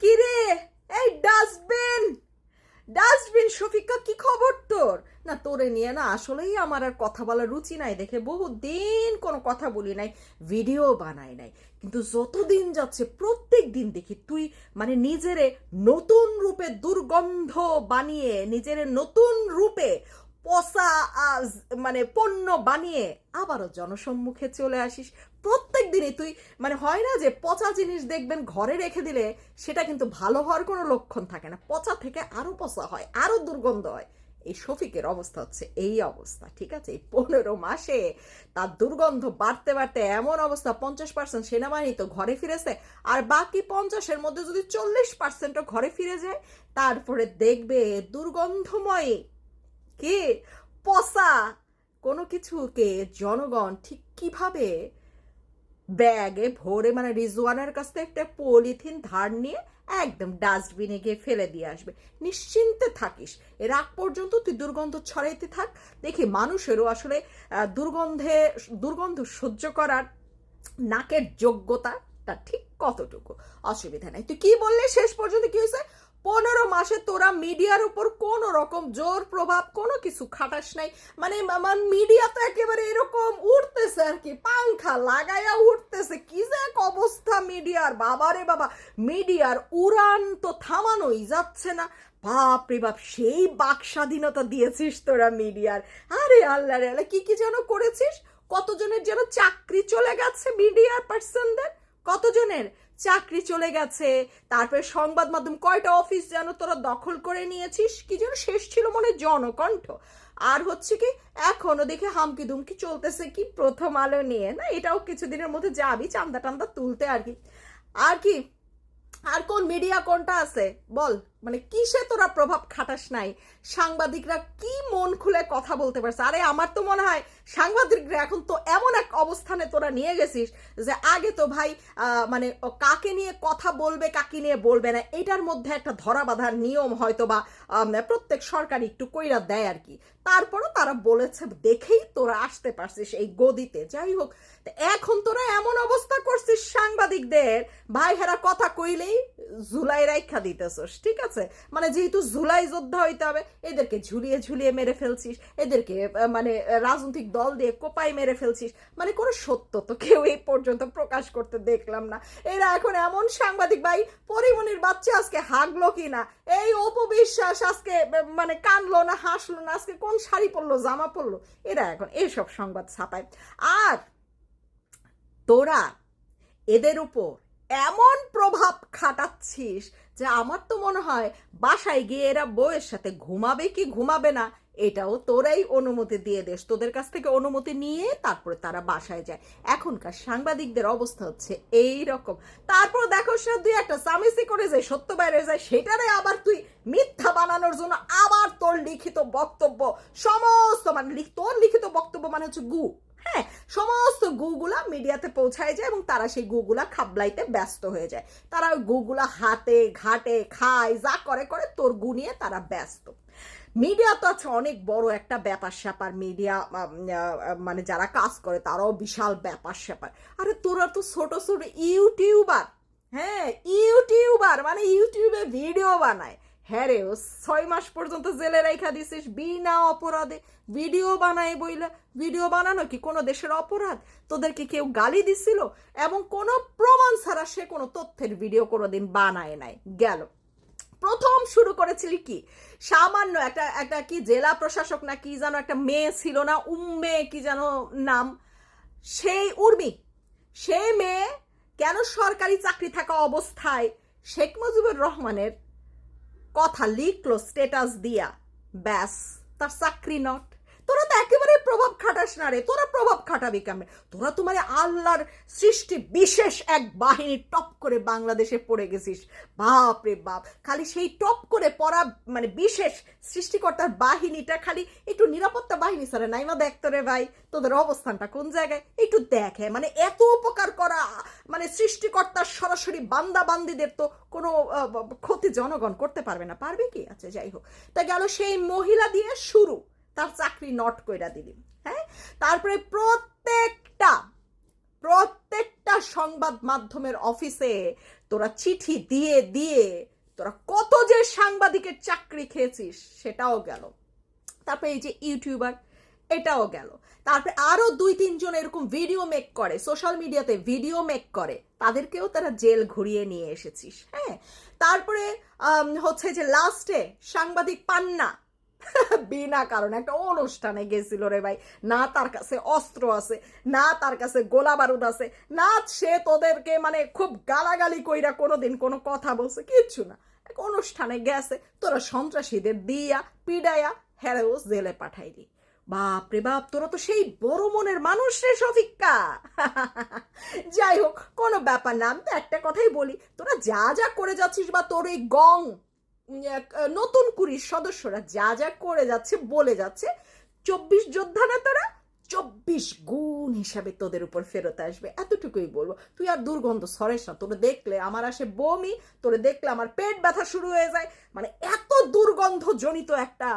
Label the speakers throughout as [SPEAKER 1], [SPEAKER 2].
[SPEAKER 1] কিরে? এই dustbin! Dustbin, শফিকা, কি খবর তোর? না, তোরে নিয়ে না আসলেই আমার আর কথা বলার রুচি নাই দেখে। বহুদিন কোনো কথা বলি নাই, ভিডিও বানাই নাই। কিন্তু যতদিন যাচ্ছে প্রত্যেক দিন দেখি তুই মানে নিজেরে নতুন রূপে দুর্গন্ধ বানিয়ে নিজেরে নতুন রূপে পচা মানে পণ্য বানিয়ে আবারও জনসম্মুখে চলে আসিস। প্রত্যেক দিনই তুই মানে হয় না যে পচা জিনিস দেখবেন ঘরে রেখে দিলে সেটা কিন্তু ভালো হওয়ার কোনো লক্ষণ থাকে না। পচা থেকে আরও পচা হয়, আরও দুর্গন্ধ হয়। এই শফিকের অবস্থা হচ্ছে এই অবস্থা, ঠিক আছে? এই পনেরো মাসে তার দুর্গন্ধ বাড়তে বাড়তে এমন অবস্থা, পঞ্চাশ পার্সেন্ট সেনাবাহিনী তো ঘরে ফিরেছে, আর বাকি পঞ্চাশের মধ্যে যদি চল্লিশ পার্সেন্টও ঘরে ফিরে যায়, তারপরে দেখবে দুর্গন্ধময় কে? পচা কোনো কিছুকে জনগণ ঠিক কীভাবে ব্যাগে ভরে মানে রিজওয়ানের কাছ থেকে একটা পলিথিন ধার নিয়ে একদম ডাস্টবিনে গিয়ে ফেলে দিয়ে আসবে। নিশ্চিন্তে থাকিস। এর আগ পর্যন্ত তুই দুর্গন্ধ ছড়াইতে থাক। দেখি মানুষেরও আসলে দুর্গন্ধে, দুর্গন্ধ সহ্য করার নাকের যোগ্যতাটা ঠিক কতটুকু? অসুবিধা নাই। তুই কি বললি শেষ পর্যন্ত কি মাসে তোরা মিডিয়ার উপর কোনো রকম জোর প্রভাব, কোনো কিছু খাটাস নাই। মানে মিডিয়া তো একেবারে এরকম উঠতেছে আর কি, পাংখা লাগাইয়া উঠতেছে। কি যে এক অবস্থা মিডিয়ার বাবারে বাবা। মিডিয়ার উড়ান তো থামানোই যাচ্ছে না। বাপ রে বাপ, সেই বাক স্বাধীনতা দিয়েছিস তোরা মিডিয়ার। আরে আল্লাহ রে আল্লাহ, কি কি যেন করেছিস? কতজনের যেন চাকরি চলে গেছে মিডিয়ার পার্সনদের কতজনের চাকরি চলে গেছে? তারপরে সংবাদ মাধ্যম কয়টা অফিস যেন তোরা দখল করে নিয়েছিস? কি যেন শেষ ছিল মনে জনকণ্ঠ। আর হচ্ছে কি, এখনও দেখে হামকি দুমকি চলতেছে কি প্রথম আলো নিয়ে, না? এটাও কিছুদিনের মধ্যে যাবি চান্দা টান্দা তুলতে আর কি। আর কি, আর কোন মিডিয়া কোনটা আছে? বল। মানে কিসে তোরা প্রভাব খাটাস নাই? সাংবাদিকরা কি মন খুলে কথা বলতে পারছে? আরে, আমার তো মনে হয় সাংবাদিকরা এখন তো এমন এক অবস্থানে তোরা নিয়ে গেছিস যে আগে তো ভাই মানে কাকে নিয়ে কথা বলবে, কাকে নিয়ে বলবে না, এটার মধ্যে একটা ধরা বাঁধার নিয়ম হয়তো বা প্রত্যেক সরকার একটু কইরা দেয় আর কি। তারপরও তারা বলেছে, দেখেই তোরা আসতে পারছিস এই গদিতে। যাই হোক এখন তোরা এমন অবস্থা করছিস সাংবাদিকদের ভাই হেরা কথা কইলেই জুলাই রাইখা দিতেছস, ঠিক আছে? মানে যেহেতু জুলাই যোদ্ধা হইতে হবে, এদেরকে ঝুলিয়ে ঝুলিয়ে মেরে ফেলছিস, এদেরকে মানে রাজনৈতিক দল দিয়ে কোপাই মেরে ফেলছিস মানে কোনো সত্য তো কেউ এই পর্যন্ত প্রকাশ করতে দেখলাম না। এরা এখন এমন সাংবাদিক ভাই পরিমণির বাচ্চা আজকে হাগলো কি না এই অপবিশ্বাস আজকে মানে কানলো না, হাসলো না, আজকে কোন শাড়ি পরলো, জামা পরলো? এরা এখন এইসব সংবাদ ছাপায়। আর তোরা এদের উপর এমন প্রভাব খাটাচ্ছিস যে আমার তো মনে হয় বাসায় গিয়ে এরা বউয়ের সাথে ঘুমাবে কি ঘুমাবে না, এটাও তোরাই অনুমতি দিয়ে দেস। তোদের কাছ থেকে অনুমতি নিয়ে তারপরে তারা বাসায় যায়। এখনকার সাংবাদিকদের অবস্থা হচ্ছে এই রকম তারপর দেখো সে দুই একটা সামিসি করে যায়, সত্য বাইরে যায়, সেটারে আবার তুই মিথ্যা বানানোর জন্য আবার তোর লিখিত বক্তব্য, সমস্ত মানে তোর লিখিত বক্তব্য মানে হচ্ছে গু। হ্যাঁ সমস্ত গুগুলা মিডিয়াতে পৌঁছায় যায় এবং তারা সেই গুগুলা খাবলাইতে ব্যস্ত হয়ে যায়। তারা ওই গুগুলা হাতে, ঘাটে খায়, যা করে করে তোর গু নিয়ে তারা ব্যস্ত। মিডিয়া তো আছে, অনেক বড় একটা ব্যাপার স্যাপার। মিডিয়া মানে যারা কাজ করে, তারাও বিশাল ব্যাপার স্যাপার। আরে, তোরা তো ছোট ছোট ইউটিউবার। হ্যাঁ ইউটিউবার মানে ইউটিউবে ভিডিও বানায়। হ্যাঁ ও ছয় মাস পর্যন্ত জেলে রেখা দিছিস, বিনা অপরাধে। ভিডিও বানায় বইলে, ভিডিও বানানো কি কোনো দেশের অপরাধ? তোদেরকে কেউ গালি দিছিল? এবং কোনো প্রমাণ ছাড়া সে কোনো তথ্যের ভিডিও কোনোদিন বানায় নাই। গেল। প্রথম শুরু করেছিলি কি? সামান্য একটা একটা কি জেলা প্রশাসক না কি যেন একটা মেয়ে ছিল না, উম্মে কি যেন নাম? সেই উর্মি, সেই মেয়ে কেন সরকারি চাকরি থাকা অবস্থায় শেখ মুজিবুর রহমানের কথা লিখলো স্টেটাস দিয়া। ব্যাস, তার চাকরি নট তোরা তো একেবারে প্রভাব খাটাস না রে, তোরা প্রভাব খাটাবি কেমন? তোরা তোমার মানে আল্লাহর সৃষ্টি বিশেষ এক বাহিনী টপ করে বাংলাদেশে পড়ে গেছিস। বাপ রে বাপ। খালি সেই টপ করে পড়া মানে বিশেষ সৃষ্টিকর্তার বাহিনীটা খালি একটু নিরাপত্তা বাহিনী স্যার, নাইমা দেখতো রে ভাই, তোদের অবস্থানটা কোন জায়গায়? একটু দেখে মানে এত উপকার করা মানে সৃষ্টিকর্তার সরাসরি বান্দা বান্দিদের তো কোনো ক্ষতি জনগণ করতে পারবে না। পারবে কি? আচ্ছা যাই হোক। তা গেল সেই মহিলা দিয়ে শুরু, তার চাকরি নট কইরা দিলি হ্যাঁ? তারপরে প্রত্যেকটা সংবাদ মাধ্যমের অফিসে তোরা চিঠি দিয়ে দিয়ে তোরা কত যে সাংবাদিকের চাকরি খেয়েছিস সেটাও গেল। তারপরে এই যে ইউটিউবার, এটাও গেল। তারপরে আরও দুই তিনজন এরকম ভিডিও মেক করে, সোশ্যাল মিডিয়াতে ভিডিও মেক করে, তাদেরকেও তারা জেল ঘুরিয়ে নিয়ে এসেছিস হ্যাঁ? তারপরে হচ্ছে যে লাস্টে সাংবাদিক পান্না বিনা কারণে একটা অনুষ্ঠানে গেছিল রে ভাই। না তার কাছে অস্ত্র আছে, না তার কাছে গোলা বারুদ আছে, না সে তোদেরকে মানে খুব গালাগালি কইরা কোনোদিন কোনো কথা বলছে, কিচ্ছু না। এক অনুষ্ঠানে গেছে, তোরা সন্ত্রাসীদের দিয়া, পিডায়া, হেরেও জেলে পাঠাইলি। বাপ রে বাপ, তোরা তো সেই বড় মনের মানুষ রে শফিক্কা যাই হোক, কোনো ব্যাপার না, আমি তো একটা কথাই বলি, তোরা যা যা করে যাচ্ছিস বা তোর এই গং নতুন কুড়ির সদস্যরা যা যা করে যাচ্ছে, বলে যাচ্ছে, চব্বিশ যোদ্ধা না তোরা চব্বিশ গুণ হিসাবে তোদের উপর ফেরত আসবে, এতটুকুই বলব। তুই আর দুর্গন্ধ সরেস না, তোরে দেখলে আমার আসে বমি, তোরে দেখলে আমার পেট ব্যথা শুরু হয়ে যায়। মানে এত দুর্গন্ধ জনিত একটা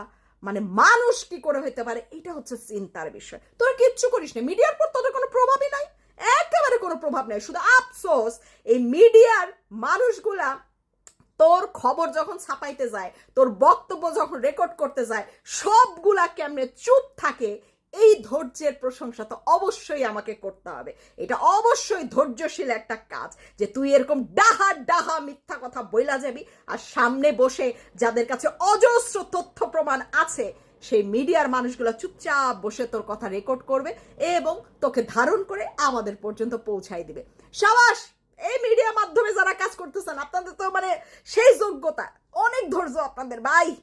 [SPEAKER 1] মানে মানুষ কি করে হইতে পারে, এটা হচ্ছে চিন্তার বিষয়। তোরা কিচ্ছু করিস না, মিডিয়ার পর তোদের কোনো প্রভাবই নাই, একেবারে কোনো প্রভাব নেই। শুধু আফসোস, এই মিডিয়ার মানুষগুলা তোর খবর যখন ছাপাইতে যায়, তোর বক্তব্য যখন রেকর্ড করতে যায়, সবগুলা কেমনে চুপ থাকে, এই ধৈর্যের প্রশংসা তো অবশ্যই আমাকে করতে হবে। এটা অবশ্যই ধৈর্যশীল একটা কাজ যে তুই এরকম ডাহা ডাহা মিথ্যা কথা বইলা যাবি আর সামনে বসে যাদের কাছে অজস্র তথ্য প্রমাণ আছে, সেই মিডিয়ার মানুষগুলো চুপচাপ বসে তোর কথা রেকর্ড করবে এবং তোকে ধারণ করে আমাদের পর্যন্ত পৌঁছাই দিবে। সাবাস! এই মিডিয়া মাধ্যমে যারা কাজ করতেছেন, আপনাদের তো মানে সেই যোগ্যতা। অনেক ধৈর্য আপনাদের, ভাই।